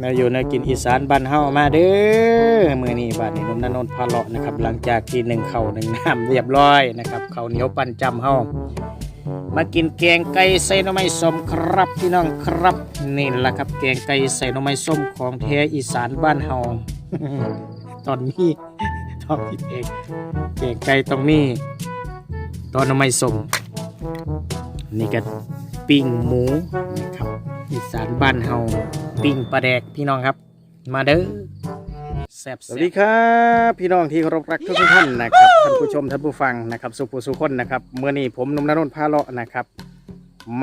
มาอยู่ในกินอีสานบ้านเฮามาเด้อมือนี้บ้านนี้นมนนนท์พาเลาะนะครับ หลังจากที่หนึ่งเข้าหนึ่งน้ำเรียบร้อยนะครับเข้าเหนียวปั้นจำเฮามากินแกงไก่ใส่หน่อไม้ส้มครับพี่น้องครับนี่แหละครับแกงไก่ใส่หน่อไม้ส้มของแท้อีสานบ้านเฮาตอนนี้ทอดผิดเองแกงไก่ตรงนี้ตอนหน่อไม้ส้มนี่ก็ปิ้งหมูนะครับ อีสานบ้านเฮาปิ้งปลาแดกพี่น้องครับ มาเด้อแซ่บสวัสดีครับพี่น้องที่เคารพรักทุกท่านนะครับท่านผู้ชมท่านผู้ฟังนะครับ สุภูสุคนนะครับเมื่อนี้ผมหนุ่มนรนท์พาเลาะนะครับ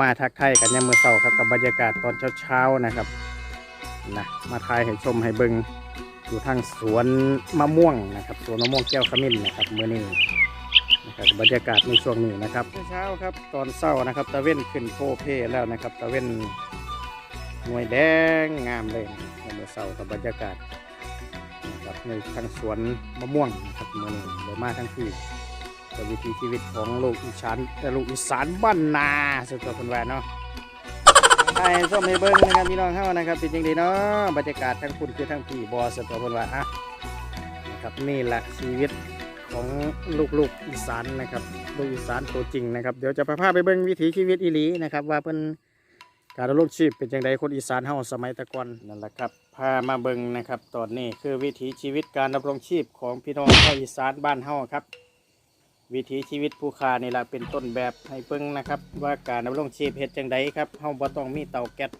มาทักทายกันยามมื้อเช้าครับกับบรรยากาศตอนเช้าๆนะครับนะมาทายให้ชมให้เบิงอยู่ทางสวนมะม่วงนะครับสวนมะม่วงแก้วขมิ้นนะครับเมื่อนี้นะครับบรรยากาศในช่วงนี้นะครับเช้าครับตอนเช้านะครับตะเว้นขึ้นโพเพแล้วนะครับตะเว้น หน่วยแดงงามเลยเมื่อเสาร์กับบรรยากาศนะครับในทางสวนมะม่วงนะครับเมื่อนี้เดี๋ยวมาทั้งที่กับวิถีชีวิตของลูกอีสานแต่ลูกอีสานบ้านนาสุดตัวคนแหวนเนาะไอ้ส้มให้เบิ้งนะครับพี่น้องเข้านะครับเป็นยังไงเนาะบรรยากาศทั้งคุณคือทั้งพี่บอสุดตัวคนแหวนอะนะครับนี่แหละชีวิตของลูกๆอีสานนะครับลูกอีสานตัวจริงนะครับเดี๋ยวจะพาไปเบิ้งวิถีชีวิตอีหลีนะครับว่าเพิ่น การดำรงชีพเป็นอย่างไรคนอีสานเฮาสมัยตะกอนนั่นแหละครับพามาเบิงนะครับ ตอนนี้คือวิถีชีวิตการดำรงชีพของพี่น้องชาวอีสานบ้านเฮาครับ วิถีชีวิตผู้ค้านี่แหละเป็นต้นแบบให้เบิงนะครับ ว่าการดำรงชีพเฮ็ดจังไดครับเฮาบ่ต้องมีเตาแก๊ส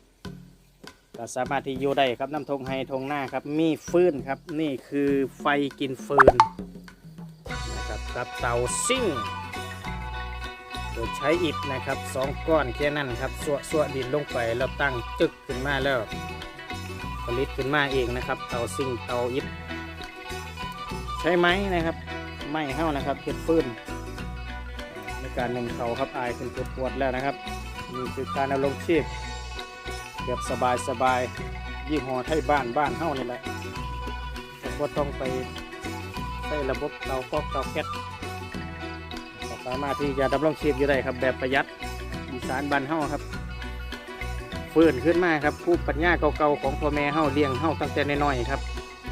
ก็สามารถที่อยู่ได้ครับน้ำทงไฮทงหน้าครับมีฟืนครับ นี่คือไฟกินฟืนนะครับกับเตาซิ่ง โดยใช้อิฐนะครับสองก้อนแค่นั้นครับสวสวดินลงไปแล้วตั้งจึกขึ้นมาแล้วผลิตขึ้นมาเองนะครับ เตาซิ่งเตาอิฐใช้ไม้นะครับไม้เห้านะครับเห็ดฟืนในการหนึ่งเขาครับอายขึ้นปวดปวดๆแล้วนะครับนี่คือการเอาลงชีพแบบสบายสบายๆยี่ห้อไทยบ้านบ้านเฮ้านี่แหละก็ต้องไปใช้ระบบเตาฟอกเตาแก๊สามารถที่จะดำรงชีพอยู่ได้ครับ แบบประหยัดอีสานบ้านเฮาครับฟื้นขึ้นมาครับผู้ปัญญาเก่าๆของพ่อแม่เฮาเลี้ยงเฮาตั้งแต่น้อยๆครับ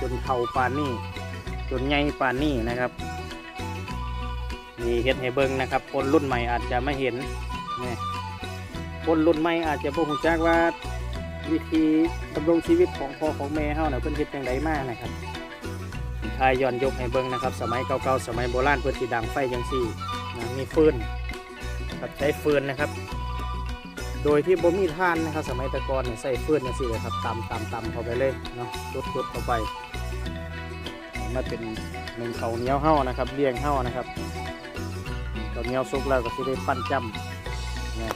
จนเฒ่าป่านนี้จนใหญ่ป่านนี้นะครับนี่เห็ดให้เบิ่งนะครับ คนรุ่นใหม่อาจจะไม่เห็นนี่คนรุ่นใหม่อาจจะบ่ฮู้จักว่าวิธีดำรงชีวิตของพ่อของแม่เฮาเน่ะเพิ่นเฮ็ดจังไดมานะครับทายย้อนยกให้เบิ่งนะครับ สมัยเก่าๆสมัยโบราณเพิ่นสิดังไฟจังซี่ มีฟืนครับใช้ฟืนนะครับ โดยที่บ่มีท่านนะครับ สมัยตะกอนเนี่ยใส่ฟืนจังซี่เลยครับตำตำตำเข้าไปเลยเนาะจุดจุดเข้าไปมาเป็นหนึ่งเขาเนี้ยวเห่านะครับเลี้ยงเห่านะครับข้าเนี้ยวสุกแล้วก็สิได้ปั้นจำนะ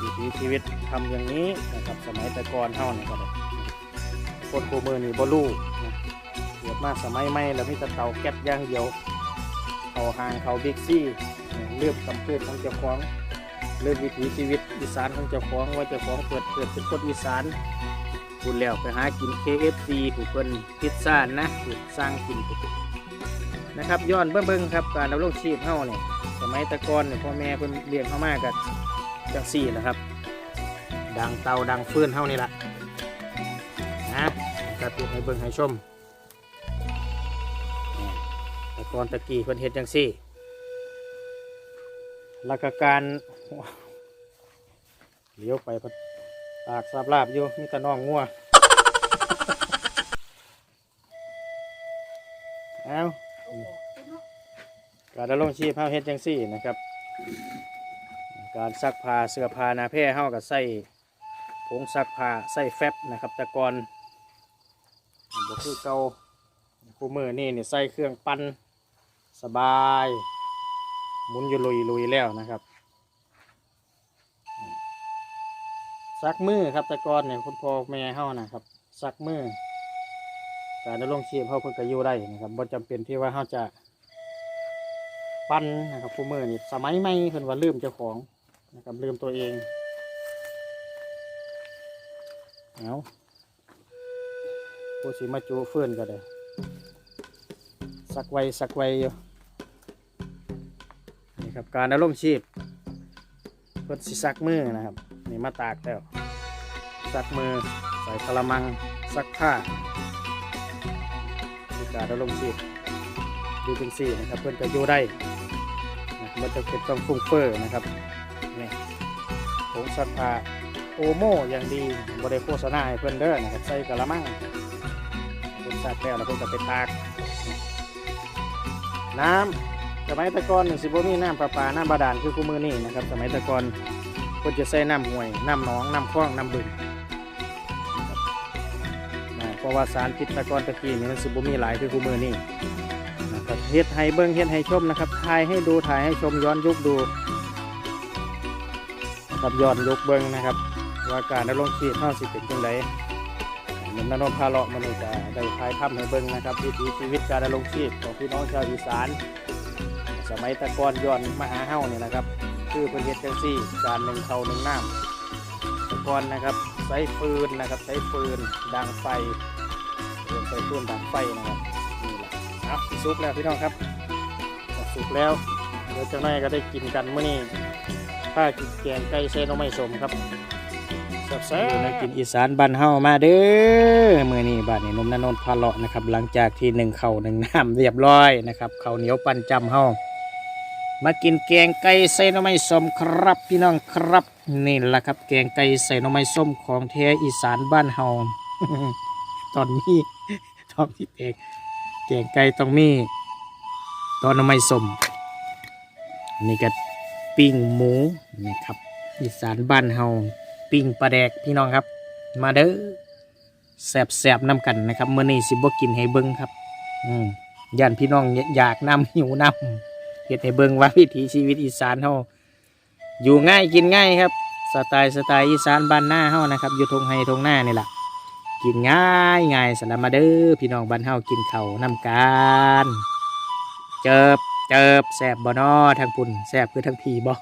วิถีชีวิตทำอย่างนี้นะครับ สมัยตะกอนเห่าเนี่ยก็ได้คนโคมือนี่บ่รู้นะเกิดมาสมัยใหม่แล้วมีแต่เตาแก๊สย่างเดียว เขาห่างเขาบิ๊กซี่เลือกกำเพืชของเจ้าของเลือกวิถีชีวิตอีสานของเจ้าของว่าเจ้าของเปิดเกิดเป็นคนอีสานคุณแล้วไปหากิน KFC ผู้เพิ่นพิซซ่านะผู้สร้างกินนะครับย้อนเบิ่งๆครับการดำรงชีพเฮาเนี่ยสมัยตะกอนเนี่ยพ่อแม่เพิ่นเลี้ยงเฮามากันจังซี่นะครับ ดังเตาดังฟืนเฮานี่ล่ะนะกระตุ้นให้เบิ่งให้ชม ก่อนตะกี้เพิ่นเฮ็ดจังซี่แล้วก็การเลี้ยวไปก็ตากสาบลาบอยู่มีแต่น้องงัวเอาการดำรงชีพเฮาเฮ็ดจังซี่นะครับ การซักผ้าเสื้อผ้านาแพร่เฮาก็ใส่ผงซักผ้าใส่แฟบนะครับ แต่ก่อนบ่คือเก่าคู่มือนี่นี่ใส่เครื่องปั้น สบายหมุนอยู่ลุยลุยๆแล้วนะครับซักมือครับแต่ก่อนเนี่ยคุณพ่อแม่เฮานะครับซักมือการดำรงชีพเฮาเพิ่นก็อยู่ได้นะครับบ่จำเป็นที่ว่าเฮาจะปั้นนะครับคู่มือนี่สมัยใหม่เพิ่นว่าลืมเจ้าของนะครับลืมตัวเองเอาผู้สิมาจูเฟื่อนก็ได้สักไวสักไวอยู่ ครับการดำรงชีพเพิ่นสิซักมือนะครับนี่มาตากแล้วซักมือใส่กระมังซักผ้ามีการดำรงชีพดูเป็นสี่นะครับเพื่อนก็อยู่ได้นะมันจะเก็บต้องฟุ้งเฟ้อนะครับนี่ผงซักผ้าโอโม่อย่างดีบริโภษณาให้เพื่อนเด้อนะครับใส่กระมังเพื่อนซักแล้วแล้วเพื่อนก็ไปตากน้ำ สมัยตะกอนนี่สิบ่มีน้ำประปา น้ำบาดาลคือคู่มือนี่นะครับ สมัยตะกอนเพิ่นจะใส่น้ำห้วย น้ำหนอง น้ำคลอง น้ำบึงเพราะว่าสารพิษตะกอนตะกี้นี่มันสิบ่มีหลายคือคู่มือนี่นะครับเฮ็ดให้เบิ่งเฮ็ดให้ชมนะครับถ่ายให้ดูถ่ายให้ชมย้อนยุคดูนะครับย้อนยุคเบิ่งนะครับ ว่าการดำรงชีพเฮาสิเป็นจังไดมันนนพาเลาะมันนี่จะได้ถ่ายทำให้เบิ่งนะครับวิถีชีวิตการดำรงชีพของพี่น้องชาวอีสาน สมัยตะกอนย้อนมาหาเฮาเนี่ยนะครับ คือเพิ่นเฮ็ดจังซี่การหนึ่งเขาหนึ่งน้ำตะกอนนะครับใช้ฟืนนะครับใช้ฟืนดังไฟเรื่องใช้ฟืนดังไฟนะครับนี่แหละเอาสุกแล้วพี่น้องครับสุกแล้วเดี๋ยวเจ้าน้อยก็ได้กินกันเมื้อนี้ถ้ากินแกงไก่เซโนไม่สมครับแซ่บๆนะกินอีสานบ้านเฮามาเด้อมื้อนี้บ้านนี้นมนนนพาเลาะนะครับ หลังจากที่หนึ่งเข่าหนึ่งน้ำเรียบร้อยนะครับเข้าเหนียวปันจำเฮา มากินแกงไก่ใส่หน่อไม้ส้มครับพี่น้องครับนี่แหละครับ แกงไก่ใส่หน่อไม้ส้มของแท้อีสานบ้านเฮาตอนนี้ตอนนี้เองแกงไก่ต้องมีตอนหน่อไม้ส้มนี่ก็ปิ้งหมูนี่ครับ อีสานบ้านเฮาปิ้งปลาแดกพี่น้องครับ มาเด้อแสบๆน้ำกันนะครับเมื่อนี้สิบ่กินให้เบิ้งครับ อืมย่านพี่น้องอยากน้ำหิวน้ำ เฮ็ดให้เบิ่งว่าวิถีชีวิตอีสานเฮาอยู่ง่ายกินง่ายครับ สไตล์สไตล์อีสานบ้านหน้าเฮานะครับ อยู่ทงไฮทงหน้านี่แหละกินง่ายง่ายสลับมาเด้อพี่น้องบ้านเฮากินเขาน้ำกันเจิบเจิบแสบบ่นอทางปุ่นแสบคือทางพีบ่